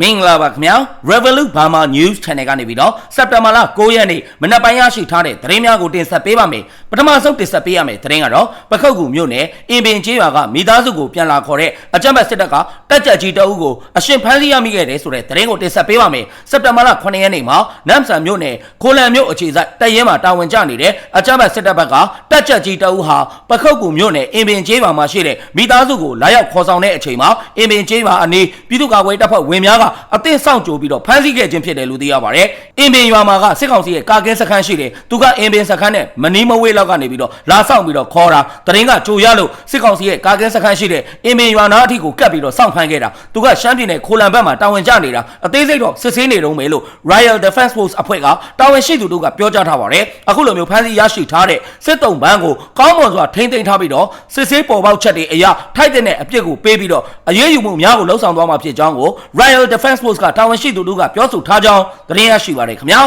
မင်္ဂလာပါခင်ဗျာ Revolut Burma News Channel ကနေပြီးတော့စက်တင်ဘာလ9ရက်နေ့မနက်ပိုင်းရရှိထားတဲ့သတင်းများကိုတင်ဆက်ပေးပါမယ်ပ ထမဆုံးတင်ဆက်ပေးရမယ့်သတင်းကတော့ပခုတ်ကူမြို့နယ်အင်ပင်ကျေးရွာကမိသားစုကိုပြန်လာခေါ်တဲ့အကြမ်းဖက်စစ်တပ်ကတက်ကြက်ကြီးတအုပ်ကိုအရှင်ဖမ်းဆီးရမိခဲ့တယ်ဆိုတဲ့သတင်းကိုတင်ဆက်ပေးပါမယ်စက်တင်ဘာလ9ရက်နေ့မှာနမ်ဆန်မြို့နယ်ကိုလန်မြို့အခြေစိုက်တပ်ရဲမှာတာဝန်ကျနေတဲ့အကြမ်းဖက်စစ်တပ်ဘက်ကတက်ကြက်ကြီးတအုပ်ဟာပခုတ်ကူမြို့နယ်အင်ပင်ကျေးရွာမှာရှိတဲ့မိသားစုကိုလာရောက်ခေါ်ဆောင်တဲ့အချိန်မှာအင်ပင်ကျေးရွာအနီးပြည်သူ့ကာကွယ်တပ်ဖွဲ့ဝင်များကအသင့်စောင့်ကြိုပြီးတော့ဖမ်းဆီးခဲ့ခြင်းဖြစ်တယ်လို့သိရပါတယ်။အင်ပင်ရွာမှာကစစ်ကောင်စီရဲ့ကာကင်းစခန်းရှိတယ်။သူကအင်ပင်စခန်းနဲ့မနီးမဝေးလောက်ကနေပြီးတော့လာဆောင်ပြီးတော့ခေါ်တာတရင်ကကြိုရလို့စစ်ကောင်စီရဲ့ကာကင်းစခန်းရှိတဲ့အင်ပင်ရွာနာအထိကိုကတ်ပြီးတော့စောင့်ဖမ်းခဲ့တာ။သူကရှမ်းပြည်နယ်ခိုလံဘက်မှာတာဝန်ကျနေတာအသေးစိတ်တော့စစ်ဆေးနေတော့မယ်လို့ Royal Defense Force အဖွဲ့ကတာဝန်ရှိသူတို့ကပြောကြားထားပါတယ်။အခုလိုမျိုးဖမ်းဆီးရရှိထားတဲ့စစ်တုံးပန်းကိုကောင်းမွန်စွာထိမ့်သိမ်းထားပြီးတော့စစ်ဆေးပေါ်ပေါက်ချက်တွေအရာထိုက်တဲ့အပြစ်ကိုပေးပြီးတော့အရေးယူမှုများကိုလှုံ့ဆော်သွားမှာဖြစ်ကြောင်းကို Royal Defense Force ကတာဝန်ရှိသူတို့ကပြောဆိုထားကြောင်းသတင်းရရှိပါတယ်ခင်ဗျာ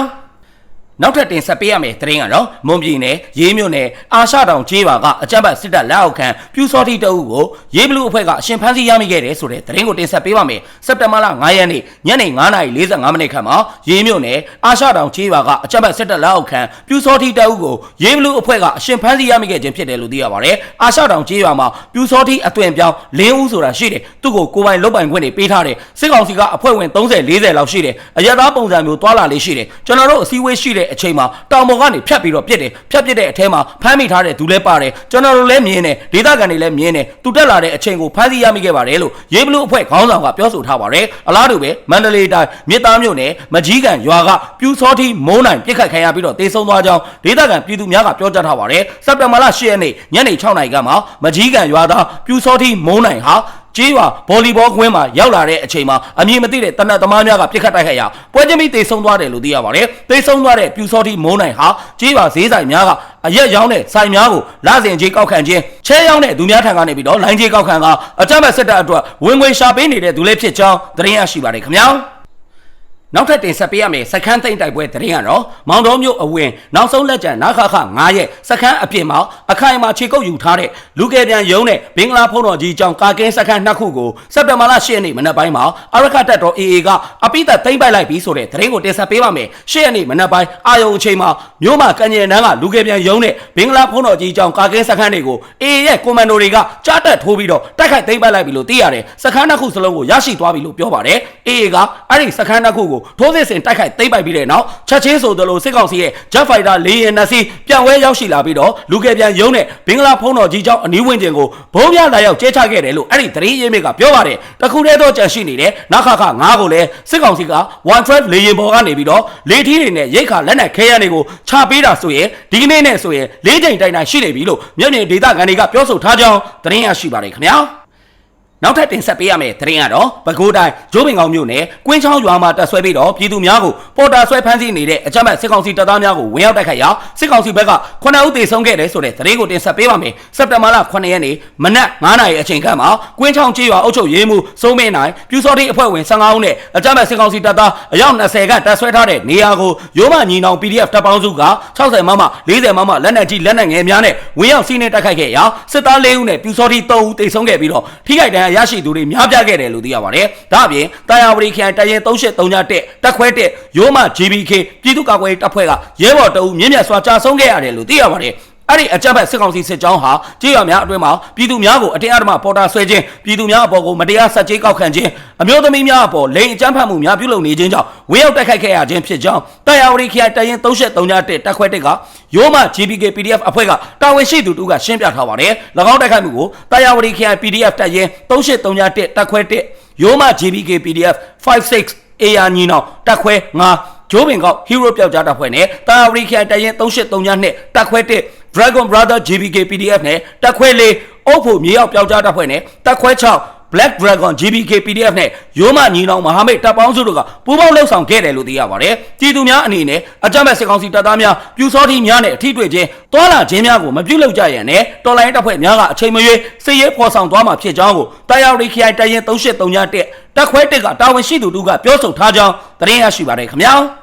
နောက်ထပ်တင်ဆက်ပေးရမယ့်သတင်းကတော့မွန်ပြည်နယ်ရေးမြို့နယ်အာရှတောင်ကျေးရွာကအကြမ်းဖက်စစ်တပ်လက်အောက်ခံပြူစောတိတအုပ်ကိုရေးဘလူးအဖွဲ့ကအရှင်ဖမ်းဆီးရမိခဲ့တယ်ဆိုတဲ့သတင်းကိုတင်ဆက်ပေးပါမယ်စက်တင်ဘာလ9ရက်နေ့ညနေ9:45မိနစ်ခန့်မှာရေးမြို့နယ်အာရှတောင်ကျေးရွာကအကြမ်းဖက်စစ်တပ်လက်အောက်ခံပြူစောတိတအုပ်ကိုရေးဘလူးအဖွဲ့ကအရှင်ဖမ်းဆီးရမိခဲ့ခြင်းဖြစ်တယ်လို့သိရပါတယ်အာရှတောင်ကျေးရွာမှာပြူစောတိအသွင်ပြောင်းလင်းဦးဆိုတာရှိတယ်သူ့ကိုကိုပိုင်လုတ်ပိုင်ခွင့်တွေပေးထားတယ်စစ်ကောင်စီကအဖွဲ့ဝင်30 40လောက်ရှိတယ်အရသာပုံစံမျိုးတွာလာလေးရှိတယ်ကျွန်တော်တို့အစည်းအဝေးရှိတဲ့အချိန်မှာတောင်ပေါ်ကနေဖြတ်ပြီးတော့ပြစ်တယ်ဖြတ်ပြစ်တဲ့အထဲမှာဖမ်းမိထားတဲ့သူလည်းပါတယ်ကျွန်တော်တို့လည်းမြင်တယ်ဒေသခံတွေလည်းမြင်တယ်သူတက်လာတဲ့အချိန်ကိုဖမ်းဆီးရမိခဲ့ပါတယ်လို့ရေးဘလူးအဖွဲ့ခေါင်းဆောင်ကပြောဆိုထားပါတယ်အလားတူပဲမန္တလေးတိုင်းမြစ်သားမြို့နယ်မကြီးကန်ရွာကပြူစောတိမုံနိုင်ပြစ်ခတ်ခံရပြီးတော့တေဆုံးသွားကြောင်းဒေသခံပြည်သူများကပြောကြားထားပါတယ်စက်တင်ဘာလ10ရက်နေ့ညနေ6နာရီကမှမကြီးကန်ရွာသားပြူစောတိမုံနိုင်ဟာ ကျေးရွာဗော်လီဘောကွင်းမှာရောက်လာတဲ့အချိန်မှာအမည်မသိတဲ့တနတ်သမားများကပြစ်ခတ်တိုက်ခိုက်ရာပွဲချင်းပြီးတေဆုံးသွားတယ်လို့သိရပါတယ်။တေဆုံးသွားတဲ့ပြူစောတိမုံနိုင်ဟာကျေးရွာဈေးဆိုင်များကအရက်ရောင်းတဲ့ဆိုင်များကိုလစဉ်ကြီးကောက်ခံခြင်းချဲရောင်းတဲ့သူများထံကနေပြီးတော့လိုင်းကြီးကောက်ခံကအကြမ်းဖက်စစ်တပ်အတွက်ဝင်ငွေရှာပေးနေတဲ့သူလေးဖြစ်ကြောင်းသတင်းရရှိပါတယ်ခင်ဗျာ။ နောက်ထပ်တင်ဆက်ပေးရမယ့်စခန်းသိမ့်တိုက်ပွဲသတင်းကတော့မောင်တော်မြို့အဝင်နောက်ဆုံးလက်ကျန်နာခခ9ရက်စခန်းအပြင်မှာအခိုင်အမာခြေကုပ်ယူထားတဲ့လူကယ်ပြန်ရုံးနဲ့ဘင်္ဂလားဖုံးတော်ကြီးကြောင့်ကာကင်းစခန်းနှစ်ခုကိုစက်တင်ဘာလ10ရက်နေ့မနက်ပိုင်းမှာအရခတက်တော် AA ကအပိသက်သိမ့်ပိုက်လိုက်ပြီးဆိုတဲ့သတင်းကိုတင်ဆက်ပေးပါမယ်10ရက်နေ့မနက်ပိုင်းအာယုံအချိန်မှာမြို့မှာကညင်နန်းကလူကယ်ပြန်ရုံးနဲ့ဘင်္ဂလားဖုံးတော်ကြီးကြောင့်ကာကင်းစခန်းတွေကို AA ရဲ့ကွန်မန်ဒိုတွေကကြားတက်ထိုးပြီးတော့တိုက်ခိုက်သိမ့်ပိုက်လိုက်ပြီလို့သိရတယ်စခန်းနှစ်ခုစလုံးကိုရရှိသွားပြီလို့ပြောပါတယ် AA ကအဲ့ဒီစခန်းနှစ်ခုကိုထိုးစစ်ဆင်တိုက်ခိုက်သိမ်းပိုက်ပြီးတဲ့နောက်ချက်ချင်းဆိုသလိုစစ်ကောင်စီရဲ့ Jet Fighter လေယာဉ်နှစ်စီးပြန်ဝဲရောက်ရှိလာပြီးတော့လူကယ်ပြန်ရုံးနဲ့ဘင်္ဂလားဖုံးတော်ကြီးကျောင်းအနီးဝန်းကျင်ကိုဘုံပြလာရောက်ကျဲချခဲ့တယ်လို့အဲ့ဒီသတင်းရင်းမြစ်ကပြောပါတယ်တခုတည်းသောကြံရှိနေတဲ့နခခ9ကိုလည်းစစ်ကောင်စီက112လေယာဉ်ပေါ်ကနေပြီးတော့လေထီးတွေနဲ့ရိတ်ခါလက်နက်ခဲယမ်းတွေကိုချပေးတာဆိုရင်ဒီကနေ့နဲ့ဆိုရင်လေးချိန်တိုင်တိုင်ရှိနေပြီလို့မျက်မြင်ဒေသခံတွေကပြောဆိုထားကြောင်းသတင်းရရှိပါတယ်ခင်ဗျာ နောက်ထပ်တင်ဆက်ပေးရမယ့်သတင်းကတော့ပဲခူးတိုင်းဂျိုးပင်ကောင်မြို့နယ်ကွင်းချောင်းရွာမှာတပ်ဆွဲပြီးတော့ပြည်သူများကိုပေါ်တာဆွဲဖမ်းဆီးနေတဲ့အကြမ်းဖက်စစ်ကောင်စီတပ်သားများကိုဝင်ရောက်တိုက်ခိုက်ရာစစ်ကောင်စီဘက်က9ဦးသေဆုံးခဲ့တယ်ဆိုတဲ့သတင်းကိုတင်ဆက်ပေးပါမယ်။စက်တင်ဘာလ9ရက်နေ့မနက်9:00နာရီအချိန်ခန့်မှာကွင်းချောင်းကျေးရွာအုပ်ချုပ်ရေးမှူးစိုးမင်းနိုင်ပြူစောတိအဖွဲ့ဝင်15ဦးနဲ့အကြမ်းဖက်စစ်ကောင်စီတပ်သားအယောက်20ခန့်တပ်ဆွဲထားတဲ့နေရာကိုရိုးမညီနောင် PDF တပ်ပေါင်းစုက60မမ40မမလက်နက်ကြီးလက်နက်ငယ်များနဲ့ဝင်ရောက်စီးနှင်းတိုက်ခိုက်ခဲ့ရာစစ်သား4ဦးနဲ့ပြူစောတိ3ဦးသေဆုံးခဲ့ပြီးတော့ထိခိုက်ဒဏ်ရာရရှိသူတွေများပြားခဲ့တယ်လို့သိရပါတယ်။ဒါအပြင်တာယာဝတီခရိုင်တရင်3831တက်ခွဲတက်ရိုးမ GBK ပြည်သူ့ကာကွယ်ရေးတပ်ဖွဲ့ကရဲဘော်တအုပ်မြင့်မြတ်စွာကြာဆုံးခဲ့ရတယ်လို့သိရပါတယ်။ အဲ့ဒီအကြမ်းဖက်စစ်ကောင်စီစစ်ကြောင်းဟာကြေးရွာများအတွင်းမှာပြည်သူများကိုအတင်းအဓမ္မပေါ်တာဆွဲခြင်းပြည်သူများအပေါ်ကိုမတရားဆက်ကြေးကောက်ခံခြင်းအမျိုးသမီးများအပေါ်လိန်အကြမ်းဖက်မှုများပြုလုပ်နေခြင်းကြောင့်ဝင်းရောက်တိုက်ခိုက်ခဲ့ရခြင်းဖြစ်ကြောင်းတာယာဝတီခရိုင်တရင်3831တက်ခွဲတက်ကရိုးမ GBK PDF အဖွဲ့ကတာဝန်ရှိသူတို့ကရှင်းပြထားပါတယ်။၎င်းတိုက်ခိုက်မှုကိုတာယာဝတီခရိုင် PDF တက်ရင်3831တက်ခွဲတက်ရိုးမ GBK PDF 56 AR ညီနောင်တက်ခွဲ9ဂျိုးပင်ကောက် hero ပြောက်ကြားတပ်ဖွဲ့နဲ့တာယာဝတီခရိုင်တရင်3832တက်ခွဲတက် Dragon Brother JBK PDF နဲ့တက်ခွဲလေးအုပ်ဖို့မြေရောက်ပြောက်ကြားတပ်ဖွဲ့နဲ့တက်ခွဲ6 Black Dragon GBK PDF နဲ့ရိုးမညီနောင်မဟာမိတ်တပ်ပေါင်းစုတို့ကပူးပေါင်းလှုပ်ဆောင်ခဲ့တယ်လို့သိရပါတယ်။ပြည်သူများအနေနဲ့အကြမ်းဖက်စစ်ကောင်စီတပ်သားများပြူစောတိများနဲ့အထီးတွေ့ခြင်းတွာလာခြင်းများကိုမပြုလုပ်ကြရန်နဲ့တော်လိုင်းတပ်ဖွဲ့များကအချိန်မရွေးစစ်ရေးဖော်ဆောင်သွားမှာဖြစ်ကြောင်းကိုတာယာရီခရိုင်တရင်3831တက်ခွဲတက်ကတာဝန်ရှိသူတို့ကပြောဆိုထားကြောင်းသတင်းရရှိပါတယ်ခင်ဗျာ။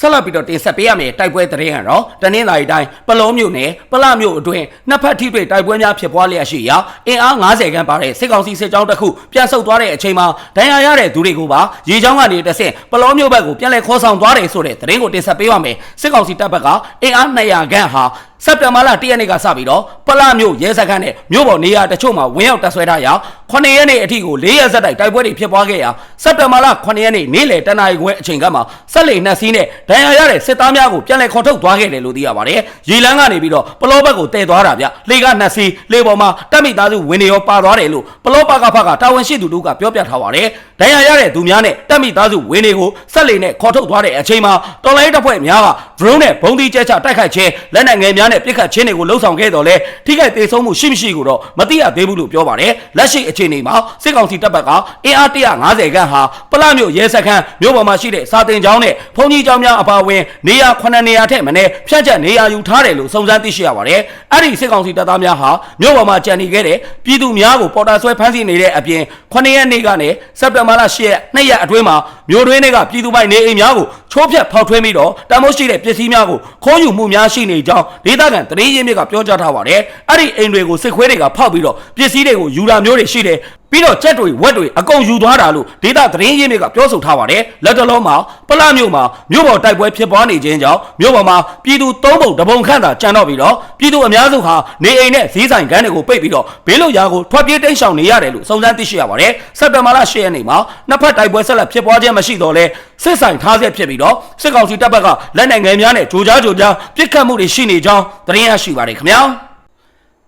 ဆက်လက်ပြီးတော့တင်ဆက်ပေးရမယ့်တိုက်ပွဲသတင်းကတော့တနင်္လာရီတိုင်းပလောမြို့နယ်ပလမြို့အတွင်းနှစ်ဖက်ထိတွေ့တိုက်ပွဲများဖြစ်ပွားလျက်ရှိရာအင်အား90ခန်းပါတဲ့စစ်ကောင်စီစစ်ကြောင်းတစ်ခုပြန်ဆုတ်သွားတဲ့အချိန်မှာဒဏ်ရာရတဲ့သူတွေကိုပါရေချောင်းကနေတဆင့်ပလောမြို့ဘက်ကိုပြန်လည်ခေါ်ဆောင်သွားတယ်ဆိုတဲ့သတင်းကိုတင်ဆက်ပေးပါမယ်စစ်ကောင်စီတပ်ဘက်ကအင်အား200ခန်းဟာ စက်တင်ဘာလ1ရက်နေ့ကစပြီးတော့ပလမြို့ရဲစခန်းနဲ့မြို့ပေါ်နေရာတချို့မှာဝင်းရောက်တပ်ဆွဲထားရာ9ရက်နေ့အထိကို4ရက်ဆက်တိုက်တိုက်ပွဲတွေဖြစ်ပွားခဲ့ရာစက်တင်ဘာလ9ရက်နေ့နေ့လယ်တနာရီခွဲအချိန်ကမှဆက်လက်နှစ်စီးနဲ့ဒဏ်ရာရတဲ့စစ်သားများကိုပြန်လည်ခေါ်ထုတ်သွားခဲ့တယ်လို့သိရပါတယ်။ရေလန်းကနေပြီးတော့ပလောဘက်ကိုတည်သွားတာဗျ။လေကနှစ်စီးလေပေါ်မှာတက်မိသားစုဝင်နေရောပါသွားတယ်လို့ပလောဘကဖကတာဝန်ရှိသူတို့ကပြောပြထားပါတယ်။ဒဏ်ရာရတဲ့သူများနဲ့တက်မိသားစုဝင်တွေကိုဆက်လက်နဲ့ခေါ်ထုတ်သွားတဲ့အချိန်မှာတော်လိုင်းတပ်ဖွဲ့များက drone နဲ့ဘုံဒီကျဲချတိုက်ခိုက်ခြင်းလက်နက်ငယ်များနဲ့ပစ်ခတ်ခြင်းတွေကိုလှုံ့ဆော်ခဲ့တော်လဲထိခိုက်ဒေဆုံးမှုရှိမရှိကိုတော့မသိရသေးဘူးလို့ပြောပါတယ်။လက်ရှိအခြေအနေမှာစစ်ကောင်စီတပ်ဘက်ကအင်အား150ခန်းဟာပလမြို့ရဲစခန်းမြို့ပေါ်မှာရှိတဲ့စာတင်ကျောင်းနဲ့ဘုံကြီးကျောင်းများအပါအဝင်နေရာ9နေရာထက်မနည်းဖြန့်ကျက်နေရာယူထားတယ်လို့စုံစမ်းသိရှိရပါတယ်။အဲ့ဒီစစ်ကောင်စီတပ်သားများဟာမြို့ပေါ်မှာကြံနေခဲ့တဲ့ပြည်သူများကိုပေါ်တာဆွဲဖမ်းဆီးနေတဲ့အပြင်9ရက်နေ့ကနေစက်တင်ဘာလ10ရက်2ရက်အတွင်းမှာ မြို့တွင်းတွေကပြည်သူပိုင်နေအိမ်များကိုချိုးဖျက်ဖောက်ထွင်းပြီးတော့တမိုးရှိတဲ့ပစ္စည်းများကိုခိုးယူမှုများရှိနေကြောင်းဒေသခံသတင်းရင်းမြစ်ကပြောကြားထားပါတယ်။အဲ့ဒီအိမ်တွေကိုစစ်ခွေးတွေကဖောက်ပြီးတော့ပစ္စည်းတွေကိုယူတာမျိုးတွေရှိတယ်ပြီးတော့ချက်တွေဝက်တွေအကုန်ယူသွားတာလို့ဒေတာသတင်းရင်းမြစ်ကပြောဆိုထားပါတယ်လက်တလုံးမှာပလမြို့မှာမြို့ပေါ်တိုက်ပွဲဖြစ်ပွားနေခြင်းကြောင့်မြို့ပေါ်မှာပြည်သူသုံးပုံတပုံခန့်သာကြံတော့ပြီးတော့ပြည်သူအများစုဟာနေအိမ်နဲ့ဈေးဆိုင်ခန်းတွေကိုပိတ်ပြီးတော့ဘေးလွတ်ရာကိုထွက်ပြေးတိမ်းရှောင်နေရတယ်လို့စုံစမ်းသိရှိရပါတယ်စက်တဘာလ10ရက်နေ့မှာနှစ်ဖက်တိုက်ပွဲဆက်လက်ဖြစ်ပွားခြင်းမရှိတော့လဲစစ်ဆိုင်ထားဆက်ဖြစ်ပြီးတော့စစ်ကောင်စီတပ်ဘက်ကလက်နက်ငယ်များနဲ့ဂျိုကြားဂျိုကြားပစ်ခတ်မှုတွေရှိနေကြောင်းသတင်းရရှိပါတယ်ခင်ဗျာ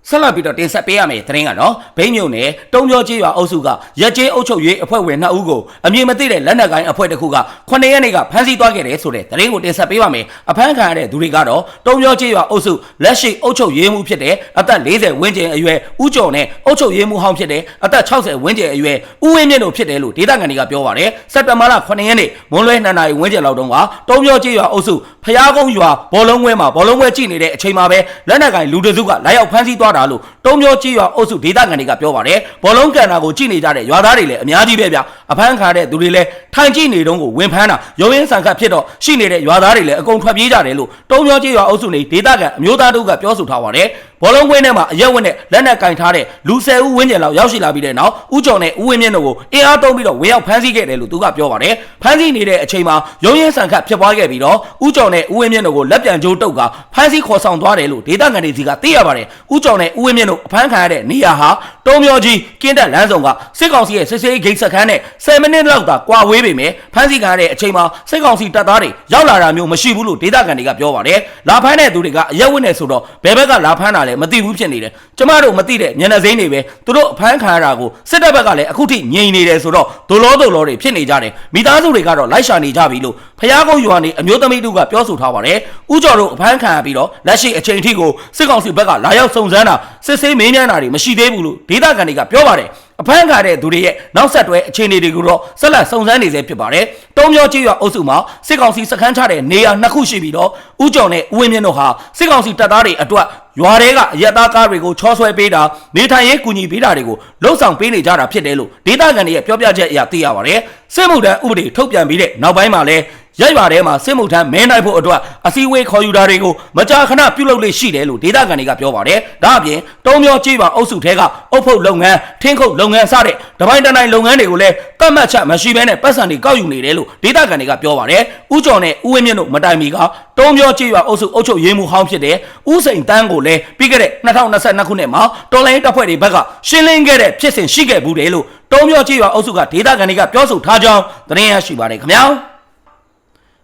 ဆက်လက်ပြီးတော့တင်ဆက်ပေးရမယ့်သတင်းကတော့ဘိန်းမြုံနယ်တုံးကျော်ကြီးရွာအုပ်စုကရက်ကျေးအုပ်ချုပ်ရေးအဖွဲ့ဝင်2ဦးကိုအမည်မသိတဲ့လက်နက်ကိုင်းအဖွဲ့တစ်ခုက9ရက်နေ့ကဖမ်းဆီးသွားခဲ့တယ်ဆိုတဲ့သတင်းကိုတင်ဆက်ပေးပါမယ်။အဖမ်းခံရတဲ့သူတွေကတော့တုံးကျော်ကြီးရွာအုပ်စုလက်ရှိအုပ်ချုပ်ရေးမှုဖြစ်တဲ့အသက်40ဝန်းကျင်အရွယ်ဦးကျော်နဲ့အုပ်ချုပ်ရေးမှုဟောင်းဖြစ်တဲ့အသက်60ဝန်းကျင်အရွယ်ဦးဝင်းမြင့်တို့ဖြစ်တယ်လို့ဒေသခံတွေကပြောပါတယ်။စက်တဘာလ9ရက်နေ့မွန်းလွဲ2နာရီဝန်းကျင်လောက်တုန်းကတုံးကျော်ကြီးရွာအုပ်စုဖျားကုန်းရွာဘောလုံးဝဲမှာဘောလုံးဝဲကြည့်နေတဲ့အချိန်မှာပဲလက်နက်ကိုင်းလူတစုကလာရောက်ဖမ်းဆီးသွားတာလို့တုံးမျိုးကြီးရွာအုပ်စုဒေသခံတွေကပြောပါတယ်ဘောလုံးကန်တာကိုကြည့်နေကြတဲ့ရွာသားတွေလည်းအများကြီးပဲဗျအဖမ်းခါတဲ့သူတွေလည်းထိုင်ကြည့်နေတုန်းကိုဝင်ဖမ်းတာရုံရင်းဆန်ခတ်ဖြစ်တော့ရှိနေတဲ့ရွာသားတွေလည်းအကုန်ထွက်ပြေးကြတယ်လို့တုံးမျိုးကြီးရွာအုပ်စုနေဒေသခံအမျိုးသားတို့ကပြောဆိုထားပါတယ် ဘောလုံးကွင်းထဲမှာအရက်ဝက်နဲ့လက်နက်ကင်ထားတဲ့လူ၁၀ဦးဝန်းကျင်လောက်ရောက်ရှိလာပြီးတဲ့နောက်ဦးကျော်နဲ့ဦးဝင်းမြင့်တို့ကိုအင်အားသုံးပြီးတော့ဝင်ရောက်ဖမ်းဆီးခဲ့တယ်လို့သူကပြောပါတယ်ဖမ်းဆီးနေတဲ့အချိန်မှာရုံရင်းဆန်ခတ်ဖြစ်ပွားခဲ့ပြီးတော့ဦးကျော်နဲ့ဦးဝင်းမြင့်တို့ကိုလက်ပြန်ကြိုးတုပ်ကဖမ်းဆီးခေါ်ဆောင်သွားတယ်လို့ဒေသခံတွေစီကသိရပါတယ်ဦးကျော်နဲ့ဦးဝင်းမြင့်တို့အဖမ်းခံရတဲ့နေရာဟာတုံးမျောကြီးကင်းတက်လမ်းဆောင်ကစစ်ကောင်စီရဲ့စစ်စေးဂိတ်စခန်းနဲ့10မိနစ်လောက်သာကွာဝေးပေမဲ့ဖမ်းဆီးခံရတဲ့အချိန်မှာစစ်ကောင်စီတပ်သားတွေရောက်လာတာမျိုးမရှိဘူးလို့ဒေသခံတွေကပြောပါတယ်လာဖမ်းတဲ့သူတွေကအရက်ဝက်နဲ့ဆိုတော့ဘယ်ဘက်ကလာဖမ်းတာလဲမသိဘူးဖြစ်နေတယ်ကျမတို့မသိတဲ့ညနေစိမ့်တွေပဲသူတို့အဖမ်းခံရတာကိုစစ်တပ်ဘက်ကလည်းအခုထိငြိမ်နေတယ်ဆိုတော့ဒလောဒလောတွေဖြစ်နေကြတယ်မိသားစုတွေကတော့လိုက်ရှာနေကြပြီလို့ဖျားကုန်းရွာနေအမျိုးသမီးတို့ကပြောဆိုထားပါတယ်ဥကျော်တို့အဖမ်းခံရပြီးတော့လက်ရှိအချိန်ထိကိုစစ်ကောင်စီဘက်ကလာရောက်စုံစမ်းတာစစ်ဆေးမေးမြန်းတာတွေမရှိသေးဘူးလို့ဒေသခံတွေကပြောပါတယ် အဖမ်းခံတဲ့သူတွေရဲ့နောက်ဆက်တွဲအခြေအနေတွေကိုတော့ဆက်လက်စုံစမ်းနေစေဖြစ်ပါတယ်။တုံးမျိုးကြီးရွာအုပ်စုမှာစစ်ကောင်စီစခန်းချတဲ့နေရာနှစ်ခုရှိပြီးတော့ဥကြော်နဲ့ဦးဝင်းမြင့်တို့ဟာစစ်ကောင်စီတပ်သားတွေအတွက်ရွာတွေကအရက်သားကားတွေကိုချောဆွဲပေးတာနေထိုင်ရေးကူညီပေးတာတွေကိုလှုံ့ဆော်ပေးနေကြတာဖြစ်တယ်လို့ဒေသခံတွေရဲ့ပြောပြချက်အရသိရပါတယ်။စစ်မှုထမ်းဥပဒေထုတ်ပြန်ပြီးတဲ့နောက်ပိုင်းမှာလည်း ရိုက်ပါထဲမှာစစ်မှုထမ်းမဲနိုင်ဖို့အတွက်အစည်းအဝေးခေါ်ယူတာတွေကိုမကြာခဏပြုလုပ်လေ့ရှိတယ်လို့ဒေသခံတွေကပြောပါတယ်။ဒါအပြင်တုံးမျောကြေးပါအုပ်စုထဲကအုပ်ဖုတ်လုပ်ငန်းထင်းခုတ်လုပ်ငန်းစတဲ့တပိုင်းတနိုင်လုပ်ငန်းတွေကိုလည်းတတ်မှတ်ချက်မရှိဘဲနဲ့ပတ်စံတွေကောက်ယူနေတယ်လို့ဒေသခံတွေကပြောပါတယ်။ဥကျော်နဲ့ဥဝင်းမြင့်တို့မတိုင်မီကတုံးမျောကြေးပါအုပ်စုအုပ်ချုပ်ရေးမှုဟောင်းဖြစ်တဲ့ဥစိန်တန်းကိုလည်းပြီးခဲ့တဲ့2022ခုနှစ်မှာတော်လိုင်းတပ်ဖွဲ့တွေဘက်ကရှင်းလင်းခဲ့တဲ့ဖြစ်စဉ်ရှိခဲ့ဘူးတယ်လို့တုံးမျောကြေးပါအုပ်စုကဒေသခံတွေကပြောဆိုထားကြောင်းသတင်းရရှိပါတယ်ခင်ဗျာ။